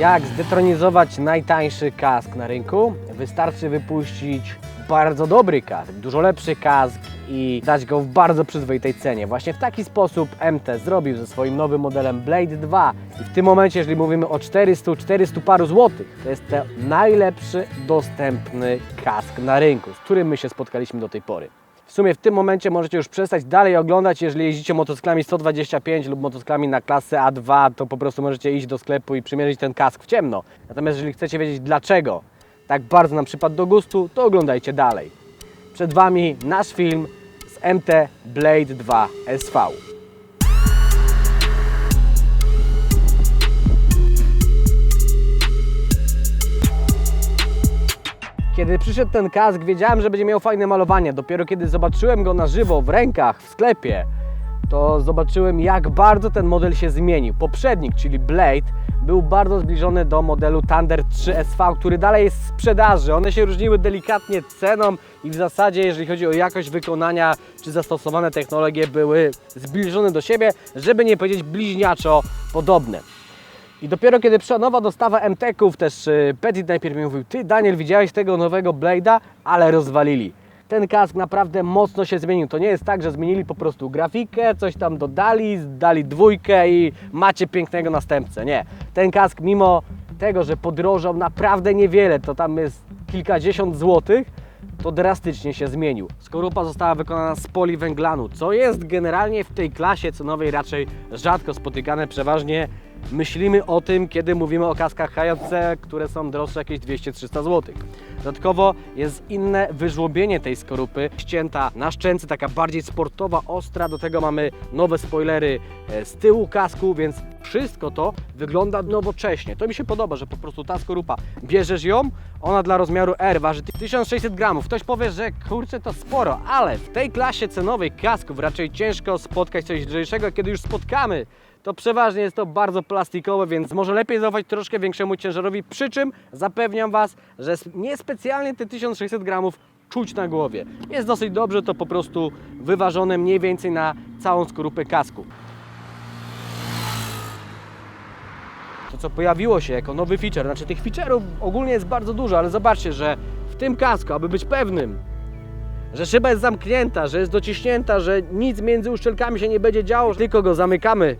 Jak zdetronizować najtańszy kask na rynku? Wystarczy wypuścić bardzo dobry kask, dużo lepszy kask i dać go w bardzo przyzwoitej cenie. Właśnie w taki sposób MT zrobił ze swoim nowym modelem Blade 2 i w tym momencie, jeżeli mówimy o 400-400 paru złotych, to jest to najlepszy dostępny kask na rynku, z którym my się spotkaliśmy do tej pory. W sumie w tym momencie możecie już przestać dalej oglądać, jeżeli jeździcie motocyklami 125 lub motocyklami na klasę A2, to po prostu możecie iść do sklepu i przymierzyć ten kask w ciemno. Natomiast jeżeli chcecie wiedzieć dlaczego tak bardzo nam przypadł do gustu, to oglądajcie dalej. Przed Wami nasz film z MT Blade 2 SV. Kiedy przyszedł ten kask, wiedziałem, że będzie miał fajne malowanie. Dopiero kiedy zobaczyłem go na żywo w rękach w sklepie, to zobaczyłem, jak bardzo ten model się zmienił. Poprzednik, czyli Blade, był bardzo zbliżony do modelu Thunder 3 SV, który dalej jest w sprzedaży. One się różniły delikatnie ceną i w zasadzie, jeżeli chodzi o jakość wykonania czy zastosowane technologie, były zbliżone do siebie, żeby nie powiedzieć bliźniaczo podobne. I dopiero kiedy przyszła nowa dostawa MTK-ów, też y, Petit najpierw mi mówił, ty Daniel, widziałeś tego nowego Blade'a? Ale rozwalili. Ten kask naprawdę mocno się zmienił. To nie jest tak, że zmienili po prostu grafikę, coś tam dodali, dali dwójkę i macie pięknego następcę. Nie. Ten kask mimo tego, że podrożał naprawdę niewiele, to tam jest kilkadziesiąt złotych, to drastycznie się zmienił. Skorupa została wykonana z poliwęglanu, co jest generalnie w tej klasie cenowej raczej rzadko spotykane. Przeważnie myślimy o tym, kiedy mówimy o kaskach HJC, które są droższe jakieś 200-300 zł. Dodatkowo jest inne wyżłobienie tej skorupy, ścięta na szczęce, taka bardziej sportowa, ostra. Do tego mamy nowe spoilery e, z tyłu kasku, więc wszystko to wygląda nowocześnie. To mi się podoba, że po prostu ta skorupa, bierzesz ją, ona dla rozmiaru R waży 1600 gramów. Ktoś powie, że kurczę to sporo, ale w tej klasie cenowej kasków raczej ciężko spotkać coś lżejszego. Kiedy już spotkamy, to przeważnie jest to bardzo plastikowe, więc może lepiej zaufać troszkę większemu ciężarowi. Przy czym zapewniam Was, że niespecjalnie te 1600 gramów czuć na głowie. Jest dosyć dobrze to po prostu wyważone mniej więcej na całą skorupę kasku. To co pojawiło się jako nowy feature, znaczy tych feature'ów ogólnie jest bardzo dużo, ale zobaczcie, że w tym kasku, aby być pewnym, że szyba jest zamknięta, że jest dociśnięta, że nic między uszczelkami się nie będzie działo, tylko go zamykamy,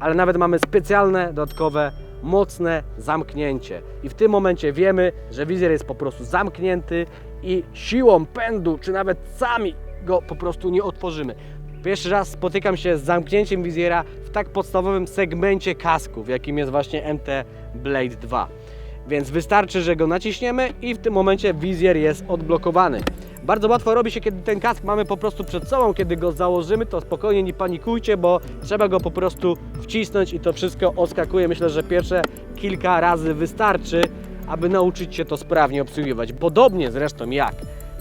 ale nawet mamy specjalne, dodatkowe, mocne zamknięcie. I w tym momencie wiemy, że wizjer jest po prostu zamknięty i siłą pędu, czy nawet sami go po prostu nie otworzymy. Pierwszy raz spotykam się z zamknięciem wizjera w tak podstawowym segmencie kasków, jakim jest właśnie MT Blade 2. Więc wystarczy, że go naciśniemy i w tym momencie wizjer jest odblokowany. Bardzo łatwo robi się, kiedy ten kask mamy po prostu przed sobą, kiedy go założymy, to spokojnie nie panikujcie, bo trzeba go po prostu wcisnąć i to wszystko odskakuje. Myślę, że pierwsze kilka razy wystarczy, aby nauczyć się to sprawnie obsługiwać. Podobnie zresztą jak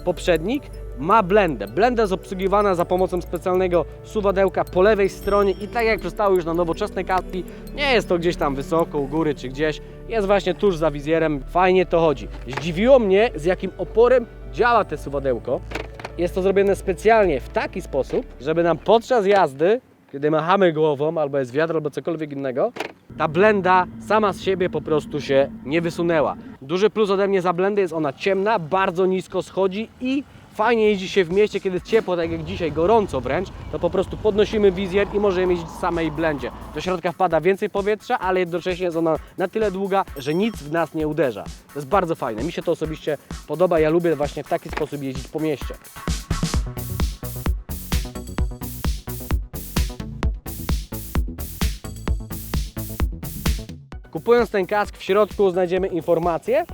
poprzednik, ma blendę. Blenda jest obsługiwana za pomocą specjalnego suwadełka po lewej stronie i tak jak przystało już na nowoczesne kaski, nie jest to gdzieś tam wysoko, u góry czy gdzieś, jest właśnie tuż za wizjerem, fajnie to chodzi. Zdziwiło mnie z jakim oporem działa te suwadełko. Jest to zrobione specjalnie w taki sposób, żeby nam podczas jazdy, kiedy machamy głową, albo jest wiatr, albo cokolwiek innego, ta blenda sama z siebie po prostu się nie wysunęła. Duży plus ode mnie za blendę jest ona ciemna, bardzo nisko schodzi i fajnie jeździ się w mieście, kiedy jest ciepło, tak jak dzisiaj, gorąco wręcz, to po prostu podnosimy wizjer i możemy jeździć w samej blendzie. Do środka wpada więcej powietrza, ale jednocześnie jest ona na tyle długa, że nic w nas nie uderza. To jest bardzo fajne. Mi się to osobiście podoba. Ja lubię właśnie w taki sposób jeździć po mieście. Kupując ten kask w środku znajdziemy informację,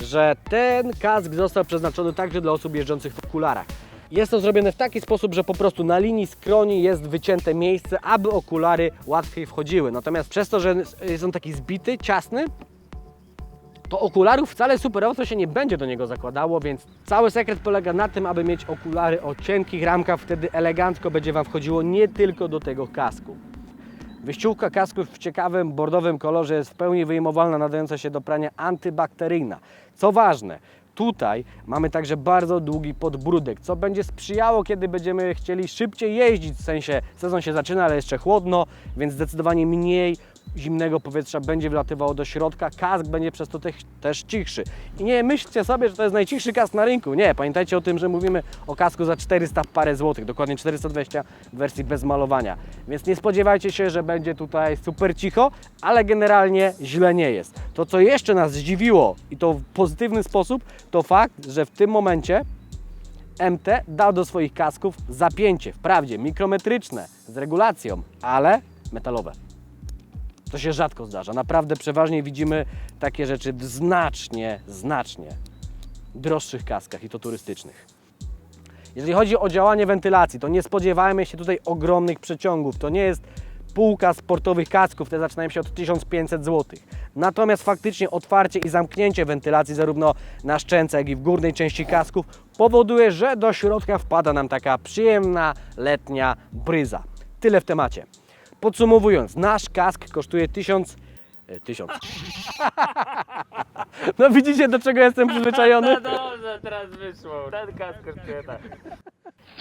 że ten kask został przeznaczony także dla osób jeżdżących w okularach. Jest to zrobione w taki sposób, że po prostu na linii skroni jest wycięte miejsce, aby okulary łatwiej wchodziły. Natomiast przez to, że jest on taki zbity, ciasny, to okularów wcale super ostro się nie będzie do niego zakładało, więc cały sekret polega na tym, aby mieć okulary o cienkich ramkach, wtedy elegancko będzie Wam wchodziło nie tylko do tego kasku. Wyściółka kasków w ciekawym bordowym kolorze jest w pełni wyjmowalna, nadająca się do prania antybakteryjna. Co ważne, tutaj mamy także bardzo długi podbródek, co będzie sprzyjało, kiedy będziemy chcieli szybciej jeździć, w sensie sezon się zaczyna, ale jeszcze chłodno, więc zdecydowanie mniej zimnego powietrza będzie wlatywało do środka, kask będzie przez to też, też cichszy. I nie myślcie sobie, że to jest najcichszy kask na rynku. Nie, pamiętajcie o tym, że mówimy o kasku za 400 parę złotych, dokładnie 420 w wersji bez malowania. Więc nie spodziewajcie się, że będzie tutaj super cicho, ale generalnie źle nie jest. To, co jeszcze nas zdziwiło i to w pozytywny sposób, to fakt, że w tym momencie MT dał do swoich kasków zapięcie, wprawdzie mikrometryczne, z regulacją, ale metalowe. To się rzadko zdarza. Naprawdę przeważnie widzimy takie rzeczy w znacznie, znacznie droższych kaskach i to turystycznych. Jeżeli chodzi o działanie wentylacji, to nie spodziewajmy się tutaj ogromnych przeciągów. To nie jest półka sportowych kasków, te zaczynają się od 1500 zł. Natomiast faktycznie otwarcie i zamknięcie wentylacji zarówno na szczęce, jak i w górnej części kasków powoduje, że do środka wpada nam taka przyjemna letnia bryza. Tyle w temacie. Podsumowując, nasz kask kosztuje 1000 e, 1000. No widzicie do czego jestem przyzwyczajony? No dobrze, teraz wyszło. Ten kask kosztuje tak.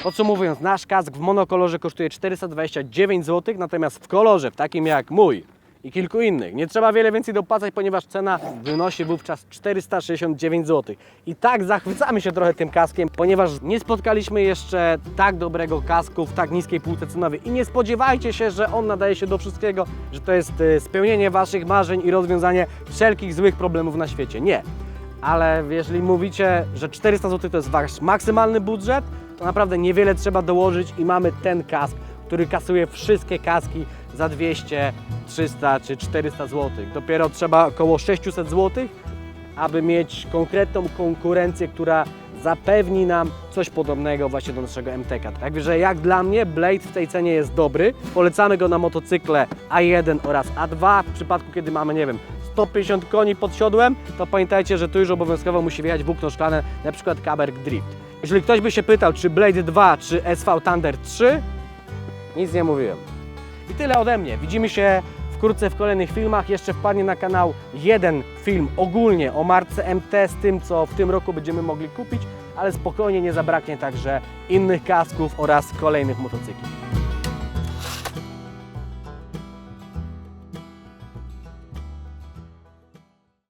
Podsumowując, nasz kask w monokolorze kosztuje 429 zł, natomiast w kolorze, w takim jak mój i kilku innych, nie trzeba wiele więcej dopłacać, ponieważ cena wynosi wówczas 469 zł. I tak zachwycamy się trochę tym kaskiem, ponieważ nie spotkaliśmy jeszcze tak dobrego kasku w tak niskiej półce cenowej. I nie spodziewajcie się, że on nadaje się do wszystkiego, że to jest e, spełnienie Waszych marzeń i rozwiązanie wszelkich złych problemów na świecie. Nie. Ale jeżeli mówicie, że 400 zł to jest Wasz maksymalny budżet, to naprawdę niewiele trzeba dołożyć i mamy ten kask, który kasuje wszystkie kaski za 200, 300 czy 400 zł. Dopiero trzeba około 600 zł, aby mieć konkretną konkurencję, która zapewni nam coś podobnego właśnie do naszego MTK. Także jak dla mnie Blade w tej cenie jest dobry. Polecamy go na motocykle A1 oraz A2. W przypadku kiedy mamy, nie wiem, 150 koni pod siodłem, to pamiętajcie, że tu już obowiązkowo musi wjechać włókno szklane, na przykład Kaberg Drift. Jeżeli ktoś by się pytał, czy Blade 2, czy SV Thunder 3, nic nie mówiłem. I tyle ode mnie. Widzimy się wkrótce w kolejnych filmach. Jeszcze wpadnie na kanał jeden film ogólnie o marce MT z tym, co w tym roku będziemy mogli kupić, ale spokojnie nie zabraknie także innych kasków oraz kolejnych motocykli.